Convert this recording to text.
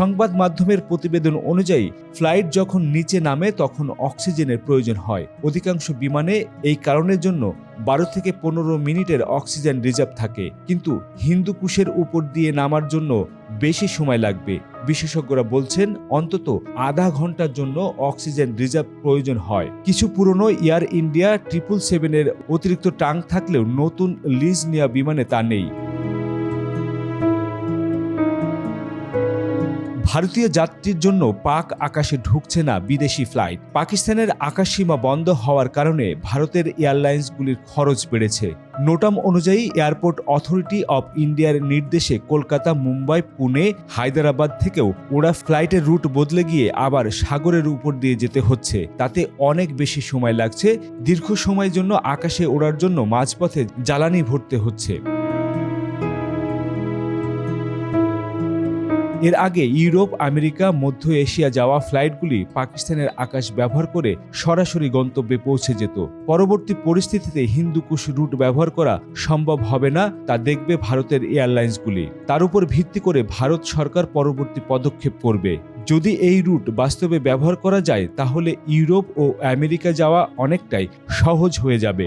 সংবাদ মাধ্যমের প্রতিবেদন অনুযায়ী, ফ্লাইট যখন নিচে নামে তখন অক্সিজেনের প্রয়োজন হয়। অধিকাংশ বিমানে এই কারণের জন্য বারো থেকে পনেরো মিনিটের অক্সিজেন রিজার্ভ থাকে। কিন্তু হিন্দুকুশের উপর দিয়ে নামার জন্য বেশি সময় লাগবে। বিশেষজ্ঞরা বলছেন, অন্তত আধা ঘণ্টার জন্য অক্সিজেন রিজার্ভ প্রয়োজন হয়। কিছু পুরনো এয়ার ইন্ডিয়া ট্রিপল সেভেনের অতিরিক্ত টাং থাকলেও নতুন লিজ নেওয়া বিমানে তা নেই। ভারতীয় যাত্রীর জন্য পাক আকাশে ঢুকছে না বিদেশি ফ্লাইট। পাকিস্তানের আকাশসীমা বন্ধ হওয়ার কারণে ভারতের এয়ারলাইন্সগুলির খরচ বেড়েছে। নোটাম অনুযায়ী এয়ারপোর্ট অথরিটি অব ইন্ডিয়ার নির্দেশে কলকাতা, মুম্বাই, পুনে, হায়দ্রাবাদ থেকেও ওরা ফ্লাইটের রুট বদলে গিয়ে আবার সাগরের উপর দিয়ে যেতে হচ্ছে। তাতে অনেক বেশি সময় লাগছে। দীর্ঘ সময়ের জন্য আকাশে ওড়ার জন্য মাঝপথে জ্বালানি ভরতে হচ্ছে। এর আগে ইউরোপ, আমেরিকা, মধ্য এশিয়া যাওয়া ফ্লাইটগুলি পাকিস্তানের আকাশ ব্যবহার করে সরাসরি গন্তব্যে পৌঁছে যেত। পরবর্তী পরিস্থিতিতে হিন্দুকুশ রুট ব্যবহার করা সম্ভব হবে না, তা দেখবে ভারতের এয়ারলাইন্সগুলি। তার উপর ভিত্তি করে ভারত সরকার পরবর্তী পদক্ষেপ করবে। যদি এই রুট বাস্তবে ব্যবহার করা যায়, তাহলে ইউরোপ ও আমেরিকা যাওয়া অনেকটাই সহজ হয়ে যাবে।